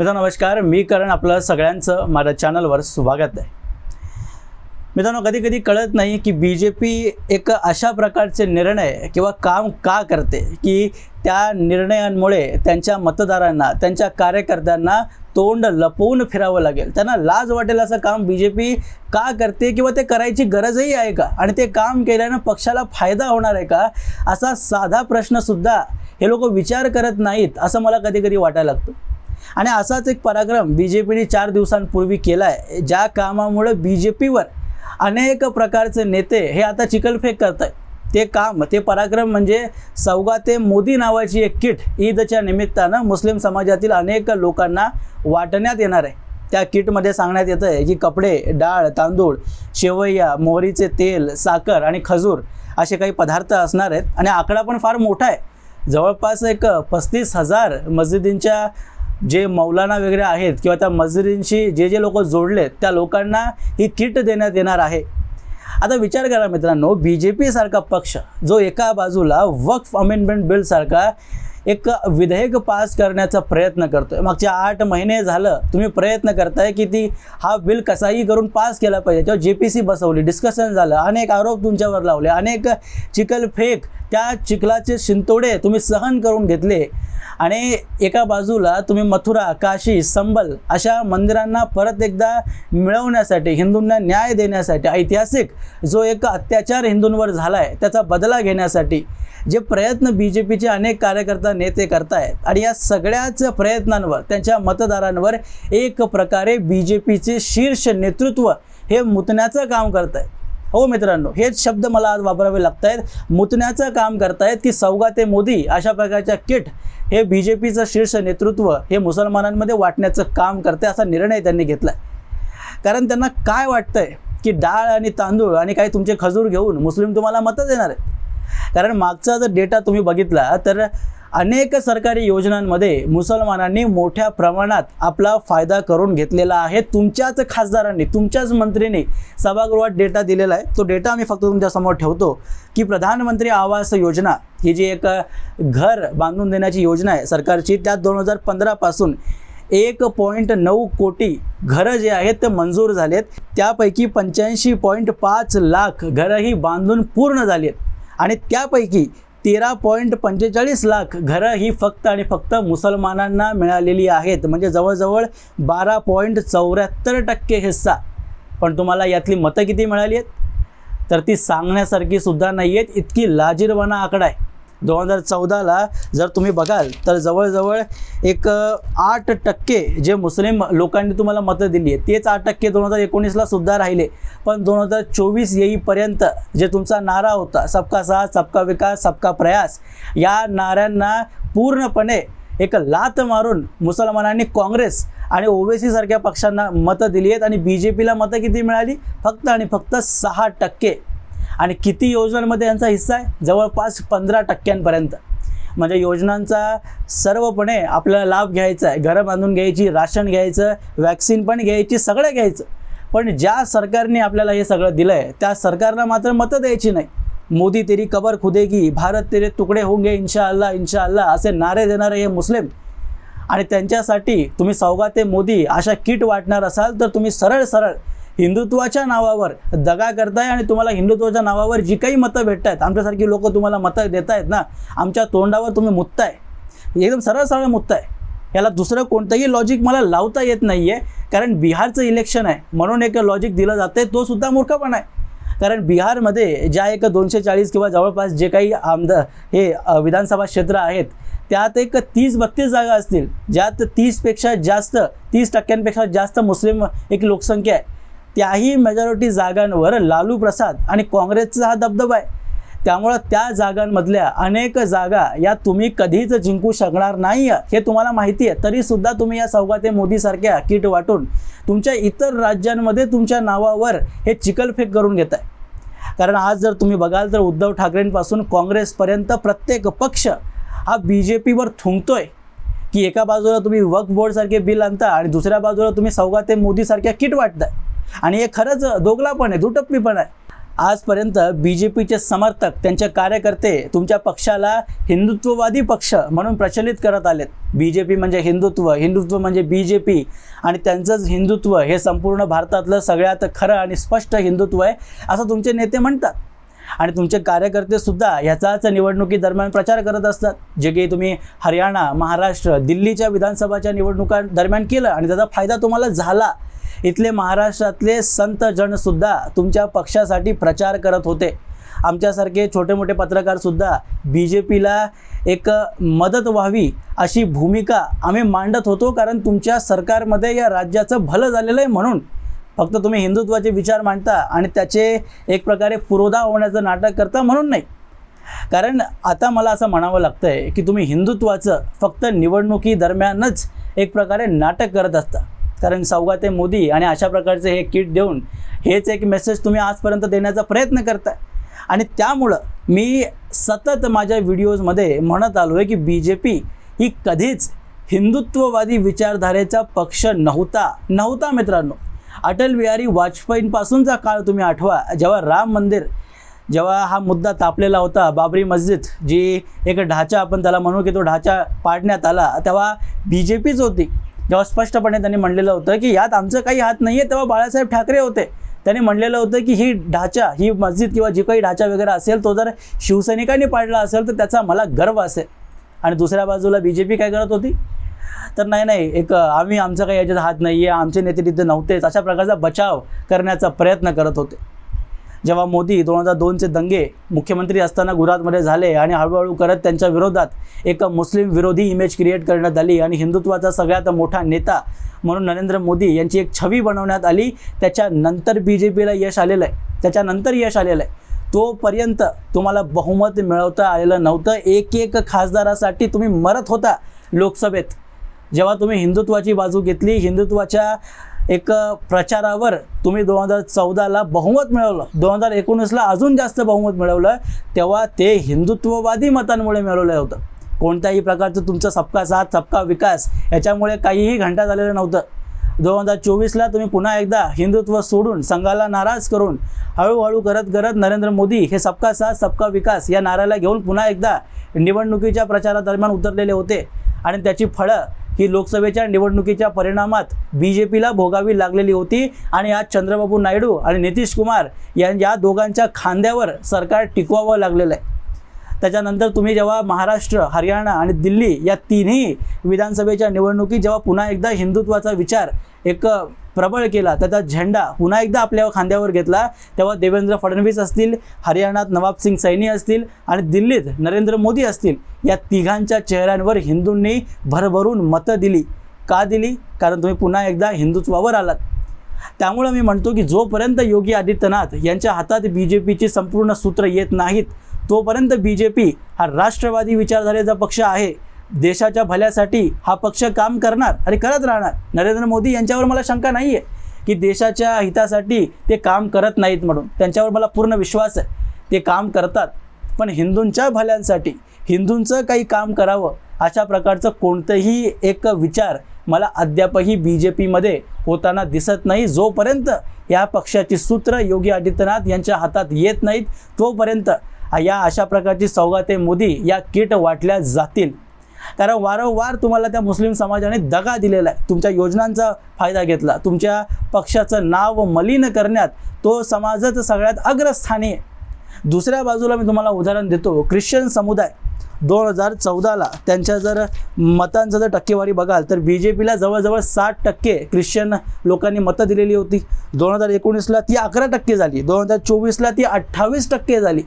मित्रांनो नमस्कार. मी करण आपलं सगळ्यांचं माझ्या चॅनलवर स्वागत आहे. मित्रांनो कधी कधी कळत नाही की बी जे पी एक अशा प्रकारचे निर्णय किंवा काम का करते की त्या निर्णयांमुळे त्यांच्या मतदारांना त्यांच्या कार्यकर्त्यांना तोंड लपवून फिरावं लागेल. त्यांना लाज वाटेल असं काम बी जे पी का करते किंवा ते करायची गरजही आहे का? आणि ते काम केल्यानं पक्षाला फायदा होणार आहे का? असा साधा प्रश्नसुद्धा हे लोक विचार करत नाहीत असं मला कधी कधी वाटायला लागतं. आणि असाच एक पराक्रम बी जे पीने चार दिवसांपूर्वी केला आहे ज्या कामामुळं बी जे पीवर अनेक प्रकारचे नेते हे आता चिकलफेक करत आहेत ते काम ते पराक्रम म्हणजे सौगाते मोदी नावाची एक किट ईदच्या निमित्तानं मुस्लिम समाजातील अनेक लोकांना वाटण्यात येणार आहे. त्या किटमध्ये सांगण्यात येतं आहे की कपडे डाळ तांदूळ शेवया मोहरीचे तेल साखर आणि खजूर असे काही पदार्थ असणार आहेत. आणि आकडा पण फार मोठा आहे. जवळपास एक पस्तीस हजार मस्जिदींच्या जे मौलाना वगैरे आहेत किंवा त्या मजुरींशी जे जे लोक जोडलेत त्या लोकांना ही किट देण्यात येणार आहे. आता विचार करा मित्रांनो बी जे पीसारखा पक्ष जो एका बाजूला वक्फ अमेंडमेंट बिलसारखा एक विधेयक पास करण्याचा प्रयत्न करतो आहे मागच्या आठ महिने झालं तुम्ही प्रयत्न करताय की ती हा बिल कसाही करून पास केला पाहिजे. किंवा जे पी सी बसवली डिस्कशन झालं अनेक आरोप तुमच्यावर लावले अनेक चिखलफेक त्या चिखलाचे शिंतोडे तुम्ही सहन करून घेतले. आणि एका बाजूला तुम्ही मथुरा काशी संबल अशा मंदिरांना परत एकदा मिळवण्यासाठी हिंदूंना न्याय देण्यासाठी ऐतिहासिक जो एक अत्याचार हिंदूंवर झाला आहे त्याचा बदला घेण्यासाठी जे प्रयत्न बी जे पीचे अनेक कार्यकर्ता नेते करतायत आणि या सगळ्याच प्रयत्नांवर त्यांच्या मतदारांवर एक प्रकारे बी जे पीचे शीर्ष नेतृत्व हे मुतण्याचं काम करत आहे हो मित्रांनो हेच शब्द मला आज वापरावे लागत आहेत मुतण्याचं काम करतायत की सौगाते मोदी अशा प्रकारच्या किट हे बी जे पीचं शीर्ष नेतृत्व हे मुसलमानांमध्ये वाटण्याचं काम करते असा निर्णय त्यांनी घेतला आहे कारण त्यांना काय वाटतंय की डाळ आणि तांदूळ आणि काही तुमचे खजूर घेऊन मुस्लिम तुम्हाला मतं देणार आहेत. कारण मागचा जर डेटा तुम्ही बघितला तर अनेक सरकारी योजनांमध्ये मुसलमानांनी मोठ्या प्रमाणात आपला फायदा करून घेतलेला आहे. तुमच्याच खासदारांनी तुमच्याच मंत्रीने सभागृहात डेटा दिलेला आहे. तो डेटा आम्ही फक्त तुमच्यासमोर ठेवतो की प्रधानमंत्री आवास योजना ही जी एक घर बांधून देण्याची योजना आहे सरकारची त्यात दोन हजार पंधरापासून एक पॉईंट नऊ कोटी घरं जे आहेत ते मंजूर झालेत. त्यापैकी पंच्याऐंशी पॉईंट पाच लाख घरंही बांधून पूर्ण झाली आहेत आणि त्यापैकी तेरा पॉईंट पंचेचाळीस लाख घरं ही फक्त आणि फक्त मुसलमानांना मिळालेली आहेत. म्हणजे जवळजवळ बारा पॉईंट चौऱ्याहत्तर टक्के हिस्सा. पण तुम्हाला यातली मतं किती मिळाली आहेत? तर ती सांगण्यासारखी सुद्धा नाही आहेत इतकी लाजीरवाना आकडा आहे. दोन हजार चौदाला जर तुम्ही बघाल तर जवळजवळ एक आठ टक्के जे मुस्लिम लोकांनी तुम्हाला मतं दिली आहे तेच आठ टक्के दोन हजार एकोणीसला सुद्धा राहिले. पण दोन हजार चोवीस येईपर्यंत जे तुमचा नारा होता सबका साथ सबका विकास सबका प्रयास या नाऱ्यांना पूर्णपणे एक लात मारून मुसलमानांनी काँग्रेस आणि ओबीसी सारख्या पक्षांना मतं दिली आहेत आणि बी जे पीला मतं किती मिळाली? फक्त आणि फक्त सहा टक्के. आणि किती योजनांमध्ये यांचा हिस्सा आहे? जवळपास पंधरा टक्क्यांपर्यंत. म्हणजे योजनांचा सर्वपणे आपल्याला लाभ घ्यायचा आहे. घरं बांधून घ्यायची राशन घ्यायचं वॅक्सिन पण घ्यायची सगळं घ्यायचं. पण ज्या सरकारने आपल्याला हे सगळं दिलं आहे त्या सरकारला मात्र मतं द्यायची नाही. मोदी तेरी कबर खुदेगी भारत तेरे तुकडे होंगे इन्शा अल्लाह इन्शा अल्लाह असे नारे देणारे हे मुस्लिम. आणि त्यांच्यासाठी तुम्ही सौगाते मोदी अशा किट वाटणार असाल तर तुम्ही सरळ सरळ हिंदुत्वाच्या नावावर दगा करताय आणि तुम्हाला हिंदुत्वाच्या नावावर जी काही मतं भेटत आहेत आमच्यासारखी लोक तुम्हाला मतं देत आहेत ना आमच्या तोंडावर तुम्ही मुत्ताय एकदम सरळ सरळ मुत्ताय याला दुसरं कोणतंही लॉजिक मला लावता येत नाही आहे कारण बिहारचं इलेक्शन आहे. म्हणून एक लॉजिक दिलं जातं तो सुद्धा मूर्खपणा आहे. कारण बिहारमध्ये ज्या एक दोनशे चाळीस किंवा जवळपास जे काही आमदार हे विधानसभा क्षेत्र आहेत त्यात एक तीस बत्तीस जागा असतील. ज्यात तीसपेक्षा जास्त तीस टक्क्यांपेक्षा जास्त मुस्लिम एक लोकसंख्या आहे. त्याही मेजॉरिटी जागांवर लालू प्रसाद आणि काँग्रेसचा हा दबदबा आहे. त्यामुळं त्या जागांमधल्या अनेक जागा या तुम्ही कधीच जिंकू शकणार नाही हे तुम्हाला माहिती आहे. तरीसुद्धा तुम्ही या सौगाते मोदीसारख्या किट वाटून तुमच्या इतर राज्यांमध्ये तुमच्या नावावर हे चिकलफेक करून घेत आहे कारण आज जर तुम्ही बघाल तर उद्धव ठाकरेंपासून काँग्रेसपर्यंत प्रत्येक पक्ष हा बी जे पीवर थुंकतोय. की एका बाजूला तुम्ही वक्फ बोर्डसारखे बिल आणता आणि दुसऱ्या बाजूला तुम्ही सौगाते मोदीसारख्या किट वाटताय. आणि हे खरंच दोगलापण आहे दुटप्पीपण आहे. आजपर्यंत बी जे पीचे समर्थक त्यांचे कार्यकर्ते तुमच्या पक्षाला हिंदुत्ववादी पक्ष म्हणून प्रचलित करत आलेत. बी जे पी म्हणजे हिंदुत्व हिंदुत्व म्हणजे बी जे पी आणि त्यांचंच हिंदुत्व हे संपूर्ण भारतातलं सगळ्यात खरं आणि स्पष्ट हिंदुत्व आहे असं तुमचे नेते म्हणतात. आणि तुमचे कार्यकर्ते सुद्धा ह्याचाच निवडणुकीदरम्यान प्रचार करत असतात. जे की तुम्ही हरियाणा महाराष्ट्र दिल्लीच्या विधानसभाच्या निवडणुकांदरम्यान केलं आणि त्याचा फायदा तुम्हाला झाला इथले महाराष्ट्रातले संत जनसुद्धा तुमच्या पक्षासाठी प्रचार करत होते. आमच्यासारखे छोटे मोठे पत्रकारसुद्धा बी जे पीला एक मदत व्हावी अशी भूमिका आम्ही मांडत होतो कारण तुमच्या सरकारमध्ये या राज्याचं भलं झालेलं आहे म्हणून. फक्त तुम्ही हिंदुत्वाचे विचार मांडता आणि त्याचे एक प्रकारे पुरोधा होण्याचं नाटक करता म्हणून नाही. कारण आता मला असं म्हणावं लागतं आहे की तुम्ही हिंदुत्वाचं फक्त निवडणुकीदरम्यानच एक प्रकारे नाटक करत असता. कारण सौगाते मोदी आणि अशा प्रकारचे हे किट देऊन हेच एक मेसेज तुम्ही आजपर्यंत देण्याचा प्रयत्न करताय. आणि त्यामुळं मी सतत माझ्या व्हिडिओजमध्ये म्हणत आलो आहे की बी जे पी ही कधीच हिंदुत्ववादी विचारधारेचा पक्ष नव्हता. नव्हता मित्रांनो. अटल बिहारी वाजपेयींपासूनचा काळ तुम्ही आठवा. जेव्हा राम मंदिर जेव्हा हा मुद्दा तापलेला होता बाबरी मस्जिद जी एक ढाचा आपण त्याला म्हणू की तो ढाचा पाडण्यात आला तेव्हा बी जे पीच होती. जेव्हा स्पष्टपणे त्यांनी म्हणलेलं होतं की यात आमचं काही हात नाही आहे तेव्हा बाळासाहेब ठाकरे होते. त्यांनी म्हणलेलं होतं की ही ढाचा ही मस्जिद किंवा जी काही ढाचा वगैरे असेल तो जर शिवसैनिकांनी पाडला असेल तर त्याचा मला गर्व असेल. आणि दुसऱ्या बाजूला बी जे पी काय करत होती? तर नाही नाही एक आम्ही आमचा काही याच्यात हात नाही आहे आमचे नेते तिथे नव्हतेच अशा प्रकारचा बचाव करण्याचा प्रयत्न करत होते. जेव्हा मोदी दोन हजार दोनचे दंगे मुख्यमंत्री असताना गुजरातमध्ये झाले आणि हळूहळू करत त्यांच्या विरोधात एक मुस्लिम विरोधी इमेज क्रिएट करण्यात आली आणि हिंदुत्वाचा सगळ्यात मोठा नेता म्हणून नरेंद्र मोदी यांची एक छवी बनवण्यात आली. त्याच्यानंतर बी जे पीला यश आलेलं आहे. त्याच्यानंतर यश आलेलं आहे. तोपर्यंत तुम्हाला बहुमत मिळवता आलेलं नव्हतं. एक एक खासदारासाठी तुम्ही मरत होता लोकसभेत. जेव्हा तुम्ही हिंदुत्वाची बाजू घेतली हिंदुत्वाच्या एक प्रचारावर तुम्ही दोन हजार चौदाला बहुमत मिळवलं. दोन हजार एकोणीसला अजून जास्त बहुमत मिळवलं. तेव्हा ते हिंदुत्ववादी मतांमुळे मिळवलं होतं. कोणत्याही प्रकारचं तुमचं सबका साथ सबका विकास याच्यामुळे काहीही घंटा झालेलं नव्हतं. दोन हजार चोवीसला तुम्ही पुन्हा एकदा हिंदुत्व सोडून संघाला नाराज करून हळूहळू करत करत नरेंद्र मोदी हे सबका साथ सबका विकास या नाऱ्याला घेऊन पुन्हा एकदा निवडणुकीच्या प्रचारादरम्यान उतरलेले होते. आणि त्याची फळं ही लोकसभेच्या निवडणुकीच्या परिणामात बी जे पीला भोगावी लागलेली होती आणि आज चंद्रबाबू नायडू आणि नितीश कुमार या या दोघांच्या खांद्यावर सरकार टिकवावं लागलेलं आहे. त्याच्यानंतर तुम्ही जेव्हा महाराष्ट्र हरियाणा आणि दिल्ली या तिन्ही विधानसभेच्या निवडणुकीत जेव्हा पुन्हा एकदा हिंदुत्वाचा विचार एक प्रबळ केला. त्याचा झेंडा पुन्हा एकदा आपल्या खांद्यावर घेतला. तेव्हा देवेंद्र फडणवीस असतील हरियाणात नवाब सिंग सैनी असतील आणि दिल्लीत नरेंद्र मोदी असतील या तिघांच्या चेहऱ्यांवर हिंदूंनी भरभरून मतं दिली. का दिली? कारण तुम्ही पुन्हा एकदा हिंदुत्वावर आलात. त्यामुळं मी म्हणतो की जोपर्यंत योगी आदित्यनाथ यांच्या हातात बी जे पीची संपूर्ण सूत्र येत नाहीत तोपर्यंत बी जे पी हा राष्ट्रवादी विचारधारेचा पक्ष आहे. देशाच्या भल्यासाठी हा पक्ष काम करणार आणि करत राहणार. नरेंद्र मोदी यांच्यावर मला शंका नाही आहे की देशाच्या हितासाठी ते काम करत नाहीत म्हणून. त्यांच्यावर मला पूर्ण विश्वास आहे. ते काम करतात. पण हिंदूंच्या भल्यांसाठी हिंदूंचं काही काम करावं अशा प्रकारचं कोणतंही एक विचार मला अद्यापही बी जे पीमध्ये होताना दिसत नाही. जोपर्यंत या पक्षाची सूत्र योगी आदित्यनाथ यांच्या हातात येत नाहीत तोपर्यंत या अशा प्रकारची सौगाते मोदी या किट वाटल्या जातील. कारण वारंवार तुम्हाला त्या मुस्लिम समाजाने दगा दिलेला आहे. तुमच्या योजनांचा फायदा घेतला. तुमच्या पक्षाचं नाव मलिन करण्यात तो समाजच सगळ्यात अग्रस्थानी आहे. दुसऱ्या बाजूला मी तुम्हाला उदाहरण देतो. ख्रिश्चन समुदाय दोन हजार चौदाला त्यांच्या जर मतांचं जर टक्केवारी बघाल तर बी जे पीला जवळजवळ साठ टक्के ख्रिश्चन लोकांनी मतं दिलेली होती. दोन हजार एकोणीसला ती अकरा टक्के झाली. दोन हजार चोवीसला ती अठ्ठावीस टक्के झाली.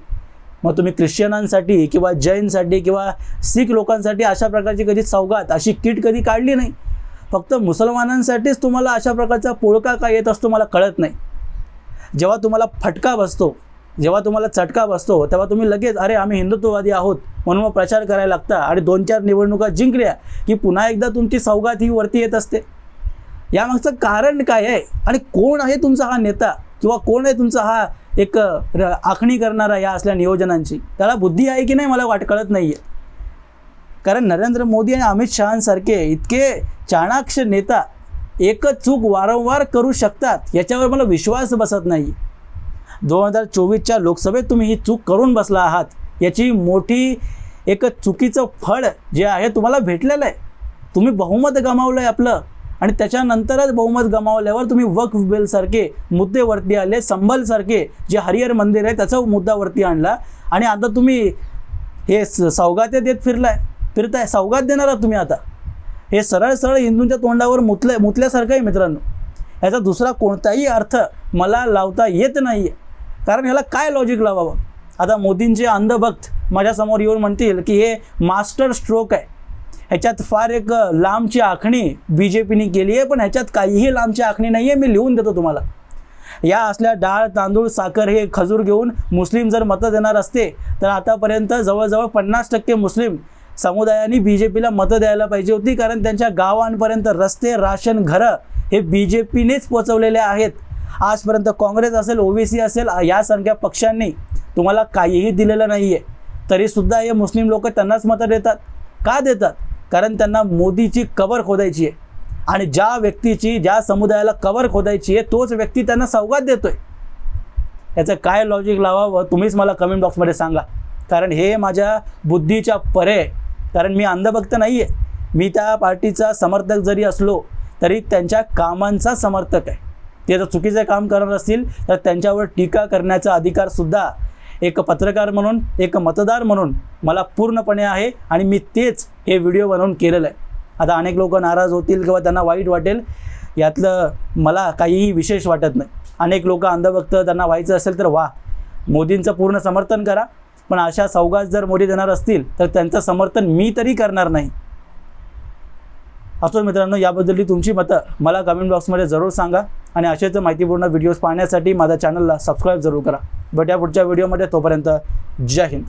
मग तुम्ही ख्रिश्चनांसाठी किंवा जैनसाठी किंवा सिख लोकांसाठी अशा प्रकारची कधी सौगात अशी किट कधी काढली नाही. फक्त मुसलमानांसाठीच तुम्हाला अशा प्रकारचा पोळका काय येत असतो मला कळत नाही. जेव्हा तुम्हाला फटका बसतो जेव्हा तुम्हाला चटका बसतो तेव्हा तुम्ही लगेच अरे आम्ही हिंदुत्ववादी आहोत म्हणून मग प्रचार करायला लागता आणि दोन चार निवडणुका जिंकल्या की पुन्हा एकदा तुमची सौगात ही वरती येत असते. यामागचं कारण काय आहे आणि कोण आहे तुमचा हा नेता किंवा कोण आहे तुमचा हा एक र आखणी करणारा या असल्या नियोजनांची. त्याला बुद्धी आहे की नाही मला वाट कळत नाही आहे कारण नरेंद्र मोदी आणि अमित शहांसारखे इतके चाणाक्ष नेता एकच चूक वारंवार करू शकतात याच्यावर मला विश्वास बसत नाही. दोन हजार चोवीसच्या लोकसभेत तुम्ही ही चूक करून बसला आहात. याची मोठी एक चुकीचं फळ जे आहे तुम्हाला भेटलेलं आहे. तुम्ही बहुमत गमावलं आहे आपलं. आणि त्याच्यानंतरच बहुमत गमावल्यावर तुम्ही वक्फ बिलसारखे मुद्देवरती आले संबलसारखे जे हरिहर मंदिर आहे त्याचा मुद्दावरती आणला. आणि आता तुम्ही हे स- सौगाते देत फिरलाय. फिरताय सौगात देणार आहात तुम्ही आता. हे सरळ सरळ हिंदूंच्या तोंडावर मुतलं मुतल्यासारखं आहे मित्रांनो. याचा दुसरा कोणताही अर्थ मला लावता येत नाही आहे कारण ह्याला काय लॉजिक लावावं? आता मोदींचे अंधभक्त माझ्यासमोर येऊन म्हणतील की हे मास्टर स्ट्रोक आहे. ह्याच्यात फार एक लांबची आखणी बी जे पीने केली आहे पण ह्याच्यात काहीही लांबची आखणी नाही आहे मी लिहून देतो तुम्हाला. या असल्या डाळ तांदूळ साखर हे खजूर घेऊन मुस्लिम जर मतं देणार असते तर आतापर्यंत जवळजवळ पन्नास टक्के मुस्लिम समुदायाने बी जे पीला मतं द्यायला पाहिजे होती कारण त्यांच्या गावांपर्यंत रस्ते राशन घरं हे बी जे पीनेच पोचवलेले आहेत. आजपर्यंत काँग्रेस असेल ओबीसी असेल यासारख्या पक्षांनी तुम्हाला काहीही दिलेलं नाही आहे तरीसुद्धा हे मुस्लिम लोक त्यांनाच मतं देतात. का देतात? कारण त्यांना मोदीची कबर खोदायची आहे. आणि ज्या व्यक्तीची ज्या समुदायाला कबर खोदायची आहे तोच व्यक्ती त्यांना सौगात देतोय. याचं काय लॉजिक लावावं तुम्हीच मला कमेंट बॉक्समध्ये सांगा. कारण हे माझ्या बुद्धीच्या परे कारण मी अंधभक्त नाही आहे मी त्या पार्टीचा समर्थक जरी असलो तरी त्यांच्या कामांचा समर्थक आहे. ते जर चुकीचं काम करत असतील तर त्यांच्यावर टीका करण्याचा अधिकारसुद्धा एक पत्रकार म्हणून एक मतदार म्हणून मला पूर्णपणे आहे आणि मी तेच हे व्हिडिओ बनवून केलेलं आहे. आता अनेक लोक नाराज होतील किंवा त्यांना वाईट वाटेल यातलं मला काहीही विशेष वाटत नाही. अनेक लोक अंधभक्त त्यांना व्हायचं असेल तर वा मोदींचं पूर्ण समर्थन करा पण अशा सौगात जर मोदी देणार असतील तर त्यांचं समर्थन मी तरी करणार नाही. असो मित्रांनो याबद्दलची तुमची मतं मला कमेंट बॉक्समध्ये जरूर सांगा. आणि असेच माहितीपूर्ण व्हिडिओज पाहण्यासाठी माझ्या चॅनलला सबस्क्राईब जरूर करा. भेट्या पुढच्या व्हिडिओमध्ये तोपर्यंत जय हिंद.